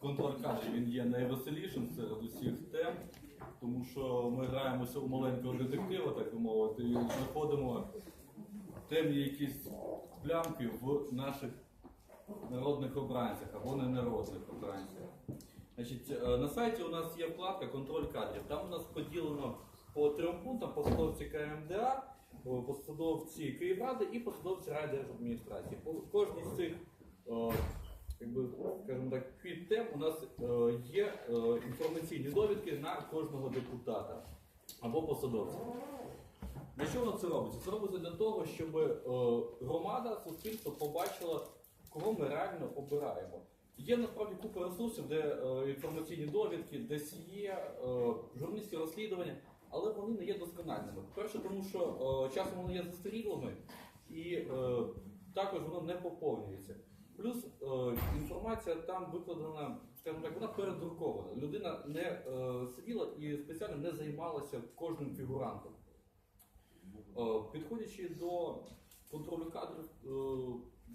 контроль кадрів він є найвеселішим серед усіх тем, тому що ми граємося у маленького детектива, так би мовити, і знаходимо темні якісь плямки в наших народних обранцях або ненародних обранцях. Значить, е, на сайті у нас є вкладка контроль кадрів. Там у нас поділено по трьом пунктам посадовці КМДА, посадовці Київради і посадовці райдержадміністрації. Кожній з цих о, якби, скажімо так, підтем у нас е, є е, інформаційні довідки на кожного депутата або посадовця. Для чого це робиться? Це робиться для того, щоб е, громада, суспільство побачило, кого ми реально обираємо. Є насправді купа ресурсів, де інформаційні довідки, десь є журналістські розслідування, але вони не є доскональними. Перше, тому що часом вони є застарілими і також воно не поповнюється. Плюс е, інформація там викладена, скажімо так, вона передрукована. Людина не е, сиділа і спеціально не займалася кожним фігурантом. Е, Підходячи до контролю кадрів е,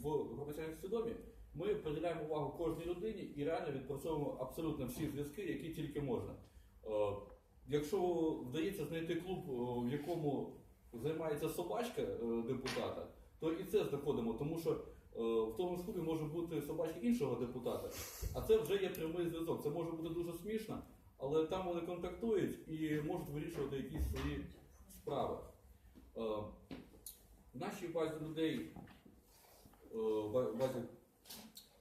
в громадянській свідомі, ми приділяємо увагу кожній людині і реально відпрацьовуємо абсолютно всі зв'язки, які тільки можна. Е, Якщо вдається знайти клуб, е, в якому займається собачка е, депутата, то і це знаходимо, тому що в тому ж клубі може бути собачка іншого депутата, а це вже є прямий зв'язок. Це може бути дуже смішно, але там вони контактують і можуть вирішувати якісь свої справи. Е, В нашій базі людей, е, ба- базі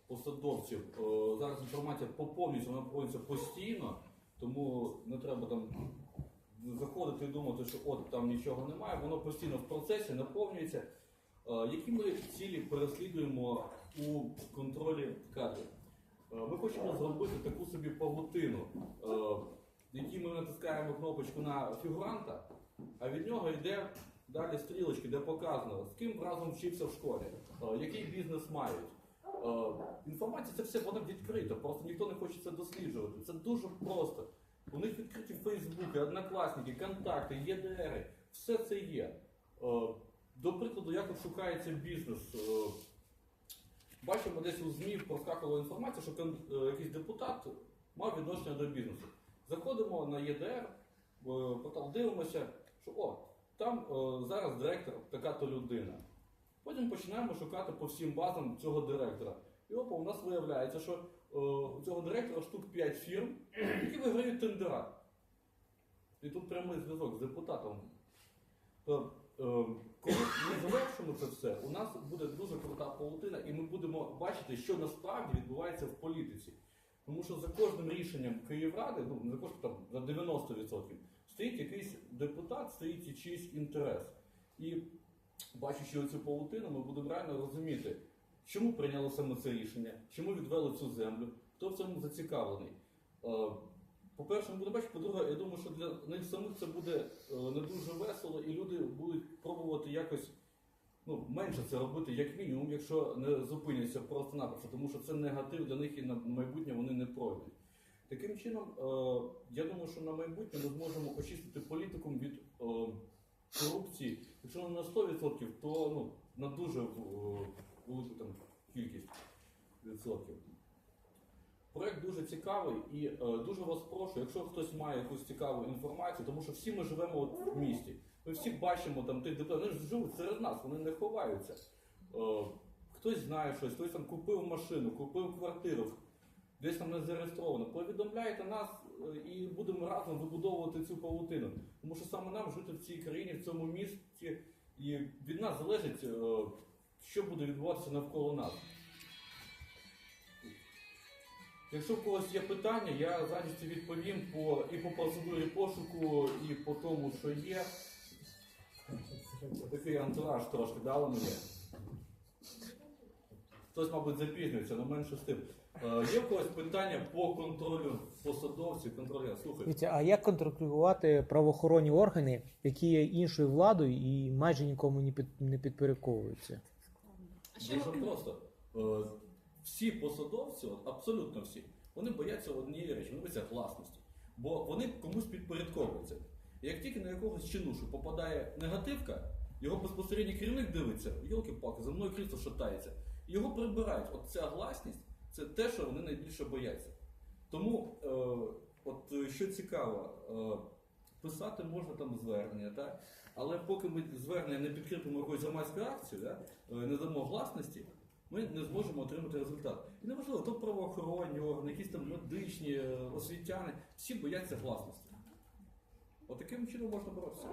посадовців, е, зараз інформація поповнюється, вона поповнюється постійно, тому не треба там заходити і думати, що от там нічого немає, воно постійно в процесі наповнюється. Е, Які ми цілі переслідуємо у контролі кадрів? Е, Ми хочемо зробити таку собі павутину, е, в якій ми натискаємо кнопочку на фігуранта, а від нього йде далі стрілочки, де показано, з ким разом вчився в школі, який бізнес мають. Інформація це все вона відкрита, просто ніхто не хоче це досліджувати. Це дуже просто. У них відкриті Фейсбуки, Однокласники, Контакти, ЄДРи, все це є. До прикладу, як шукається бізнес. Е, Бачимо десь у ЗМІ проскакувала інформація, що е, якийсь депутат мав відношення до бізнесу. Заходимо на ЄДР, е, портал дивимося, що о, там зараз директор така-то людина. Потім починаємо шукати по всім базам цього директора. І опа, у нас виявляється, що у цього директора штук 5 фірм, які виграють тендера. І тут прямий зв'язок з депутатом. То, е, коли ми завершимо це все, у нас буде дуже крута паутина, і ми будемо бачити, що насправді відбувається в політиці. Тому що за кожним рішенням Київради, ну не за кожним там за 90%, стоїть якийсь депутат, стоїть чийсь інтерес. І бачачи оцю паутину, ми будемо реально розуміти, чому прийняло саме це рішення, чому відвели цю землю, хто в цьому зацікавлений. По-перше, ми будемо бачити, по-друге, я думаю, що для них самих це буде е, не дуже весело, і люди будуть пробувати якось ну, менше це робити, як мінімум, якщо не зупиняться просто-напросто, тому що це негатив для них і на майбутнє вони не пройдуть. Таким чином, е, я думаю, що на майбутнє ми зможемо очистити політикум від е, корупції, якщо не на 100%, то ну, на дуже велику там, кількість відсотків. Проект дуже цікавий і е, дуже вас прошу, якщо хтось має якусь цікаву інформацію, тому що всі ми живемо от в місті. Ми всі бачимо там тих депутатів, вони ж живуть серед нас, вони не ховаються. Е, хтось знає щось, хтось там купив машину, купив квартиру, десь там не зареєстровано. Повідомляйте нас е, і будемо разом вибудовувати цю павутину. Тому що саме нам жити в цій країні, в цьому місті, і від нас залежить, е, що буде відбуватися навколо нас. Якщо в когось є питання, я з радістю відповім по, і по процедурі пошуку, і по тому, що є. Такий антураж трошки дали мені. Хтось, мабуть, запізнюється, але менше з тим. Е, є в когось питання по контролю посадовців, контролю. Слухай. Дивіться, а як контролювати правоохоронні органи, які є іншою владою і майже нікому не під не підпорядковуються? А що Дуже просто. Е, Всі посадовці, абсолютно всі, вони бояться однієї речі, вони бояться гласності. Бо вони комусь підпорядковуються. І як тільки на якогось чинушу попадає негативка, його безпосередньо керівник дивиться, йолки-палки, за мною крісло шатається. Його прибирають. От ця гласність це те, що вони найбільше бояться. Тому, е, от е, що цікаво, е, писати можна там звернення, так? але поки ми звернення не підкріпимо якоюсь громадською акцією, да? е, не дамо гласності, ми не зможемо отримати результат. І неважливо, то правоохоронні органи, якісь там медичні, е, освітяни, всі бояться гласності. От чином можна боротися.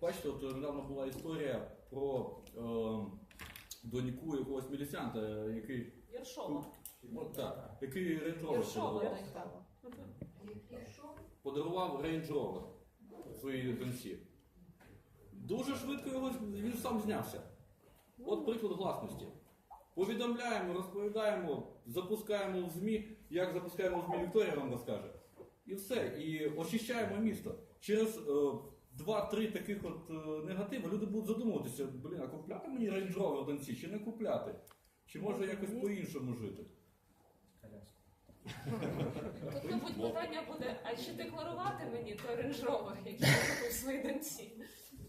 Бачите, от е, недавно була історія про е, доньку якогось міліціанта, е, який, Єршова. от, так, який Range Єршова, подарував. Range своїй доньці. Дуже швидко його він сам знявся. От приклад гласності. Повідомляємо, розповідаємо, запускаємо в ЗМІ, як запускаємо в ЗМІ, Вікторія вам розкаже. І все. І очищаємо місто. Через е, два-три таких от е, негативи люди будуть задумуватися, блін, а купляти мені Range Rover доньці чи не купляти? Чи може якось по-іншому жити? Тут, мабуть, питання буде, а чи декларувати мені той Rover, який я купив своїй доньці?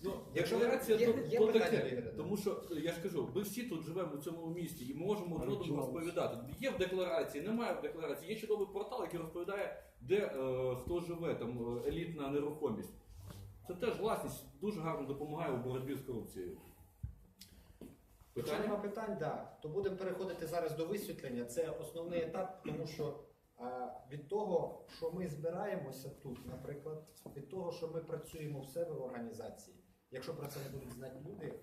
Ну, Якщо декларація є- то, є то питання, таке. Тому що я ж кажу, ми всі тут живемо в цьому місті і можемо один одному розповідати. Є в декларації, немає в декларації. Є чудовий портал, який розповідає, де е, хто живе, там е, елітна нерухомість. Це теж власність дуже гарно допомагає у боротьбі з корупцією. Якщо Питання? нема питань, да, то будемо переходити зараз до висвітлення. Це основний етап, тому що а, від того, що ми збираємося тут, наприклад, від того, що ми працюємо в себе в організації, якщо про це не будуть знати люди,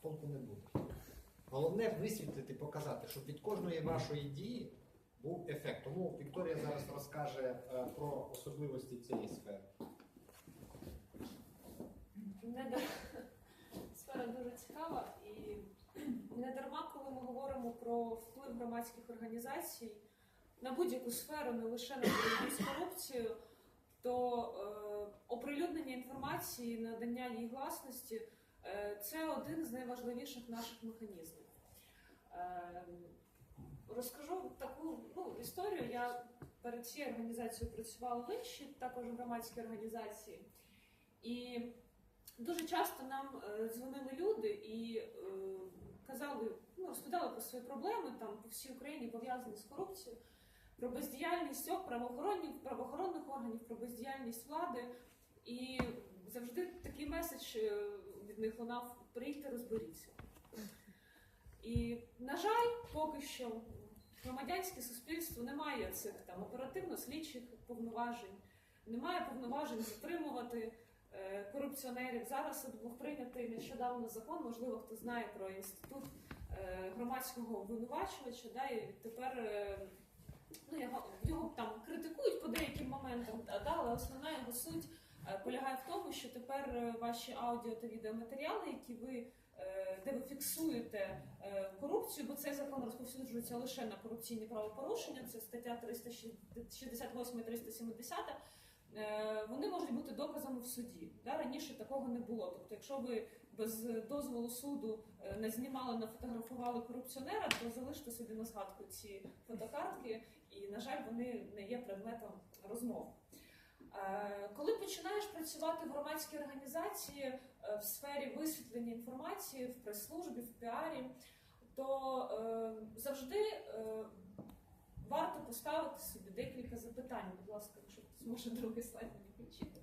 толку не буде. Головне висвітлити, показати, щоб від кожної вашої дії був ефект. Тому Вікторія зараз розкаже е, про особливості цієї сфери. Сфера дуже цікава і не дарма, коли ми говоримо про вплив громадських організацій на будь-яку сферу, не лише на боротьбу з корупцією, то е, оприлюднення інформації, надання їй гласності е, це один з найважливіших наших механізмів. Е, розкажу таку ну, історію. Я перед цією організацією працювала в іншій, також громадській організації. І дуже часто нам дзвонили люди і казали, ну, розповідали про свої проблеми там по всій Україні пов'язані з корупцією, про бездіяльність ок, правоохоронних, правоохоронних органів, про бездіяльність влади. І завжди такий меседж е, від них лунав прийти, розберіться. І, на жаль, поки що громадянське суспільство не має цих там оперативно-слідчих повноважень, немає повноважень затримувати е, корупціонерів. Зараз був прийнятий нещодавно закон, можливо, хто знає про інститут е, громадського обвинувачувача, да, і тепер е, ну, його, його там критикують по деяким моментам, да, але основна його суть е, полягає в тому, що тепер е, ваші аудіо та відеоматеріали, які ви е, де ви фіксуєте корупцію, бо цей закон розповсюджується лише на корупційні правопорушення, це стаття 368 і 370, е, вони можуть бути доказами в суді. Раніше такого не було. Тобто, якщо ви без дозволу суду не знімали, не фотографували корупціонера, то залиште собі на згадку ці фотокартки, і, на жаль, вони не є предметом розмов. Е, Коли починаєш працювати в громадській організації е, в сфері висвітлення інформації, в прес-службі, в піарі, то е, завжди варто поставити собі декілька запитань. Будь ласка, якщо хтось може другий слайд мені включити.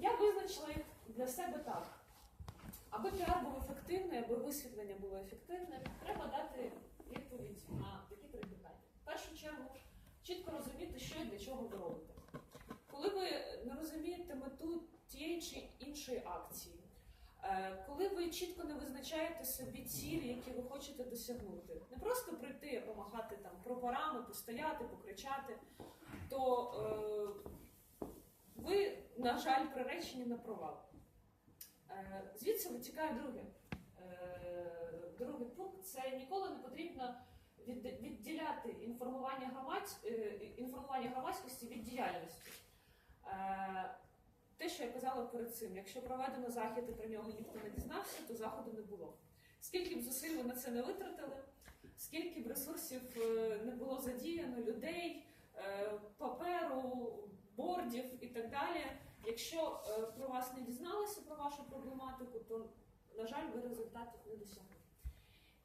Я визначила їх для себе так. Аби піар був ефективний, аби висвітлення було ефективне, треба дати відповідь на такі три питання. В першу чергу, чітко для чого ви робите. Коли ви не розумієте мету тієї чи іншої акції, е, коли ви чітко не визначаєте собі цілі, які ви хочете досягнути, не просто прийти, помахати там прапорами, постояти, покричати, то е, ви, на жаль, приречені на провал. Е, Звідси витікає друге. Е, Другий пункт це ніколи не потрібно відділяти інформування, громадсь... е, інформування громадськості від діяльності. Е, Те, що я казала перед цим, якщо проведено захід і про нього ніхто не дізнався, то заходу не було. Скільки б зусиль ви на це не витратили, скільки б ресурсів е, не було задіяно, людей, паперу, бордів і так далі. Якщо про вас не дізналися про вашу проблематику, то, на жаль, ви результатів не досягли.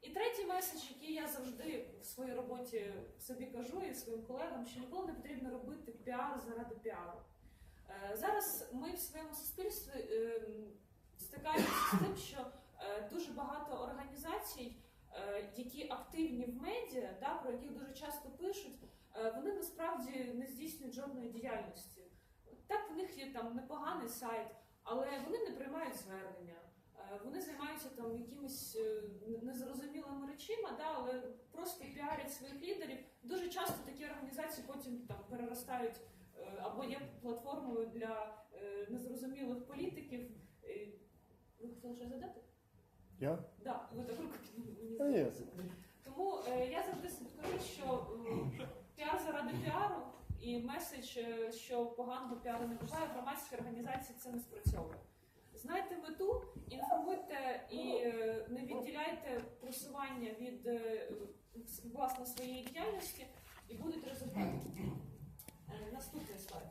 І третій меседж, який я завжди в своїй роботі собі кажу і своїм колегам, що ніколи не потрібно робити піар заради піару. Е, Зараз ми в своєму суспільстві е, стикаємося з тим, що е, дуже багато організацій, які активні в медіа, да, про яких дуже часто пишуть, вони насправді не здійснюють жодної діяльності. Так, в них є там непоганий сайт, але вони не приймають звернення. Е, Вони займаються там якимись е, незрозумілими речима, да, але просто піарять своїх лідерів. Дуже часто такі організації потім там переростають е, або є платформою для незрозумілих політиків. Ви хотіли щось задати? Я? Да, ви так руку підняли, Тому я завжди кажу, що піар заради піару і меседж, що поганого піару не буває, громадські організації це не спрацьовує. Знайте мету, інформуйте і е, не відділяйте просування від е, власне своєї діяльності, і будуть результати. Е, Наступний слайд.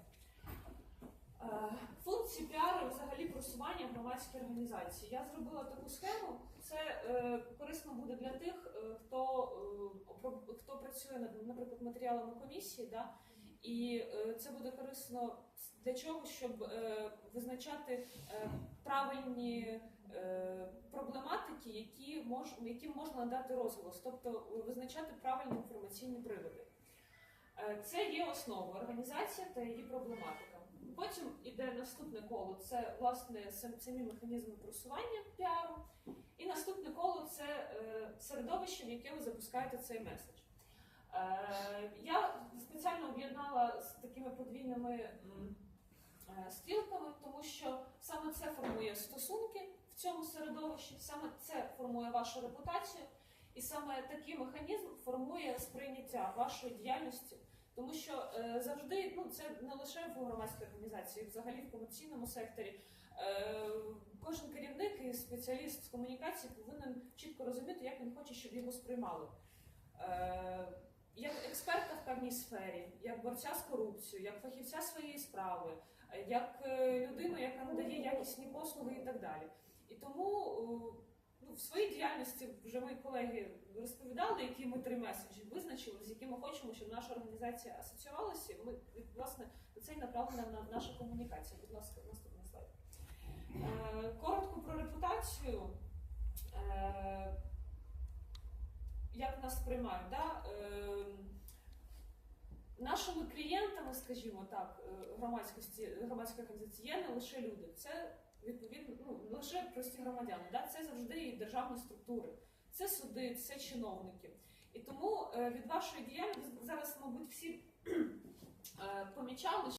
Функції піару взагалі просування громадської організації. Я зробила таку схему. Це е, корисно буде для тих, хто, е, хто працює над, наприклад, матеріалами комісії, да? І е, це буде корисно для чого, щоб е, визначати е, правильні проблематики, які мож, яким можна надати розголос, тобто визначати правильні інформаційні приводи. Це є основа організація та її проблематика. Потім іде наступне коло це власне самі механізми просування піару. І наступне коло це середовище, в яке ви запускаєте цей меседж. Е, я спеціально об'єднала з такими подвійними е, стрілками, тому що саме це формує стосунки в цьому середовищі, саме це формує вашу репутацію, і саме такий механізм формує сприйняття вашої діяльності. Тому що е, завжди ну це не лише в громадській організації, взагалі в комерційному секторі. Кожен керівник і спеціаліст з комунікації повинен чітко розуміти, як він хоче, щоб його сприймали. Е, як експерта в певній сфері, як борця з корупцією, як фахівця своєї справи, як е, людину, яка надає якісні послуги і так далі. І тому ну, в своїй діяльності вже мої колеги розповідали, які ми три меседжі визначили, з якими хочемо, щоб наша організація асоціювалася. Ми і, власне це й направлена на наша комунікація. Будь ласка, наступний слайд. Е, коротко про репутацію. Е, як нас сприймають? Да? Нашими клієнтами, скажімо так, е, громадськості громадської організації є не лише люди, це відповідно ну, не лише прості громадяни. Да? Це завжди і державні структури, це суди, це чиновники. І тому е, від вашої діяльності зараз, мабуть, всі е, помічали,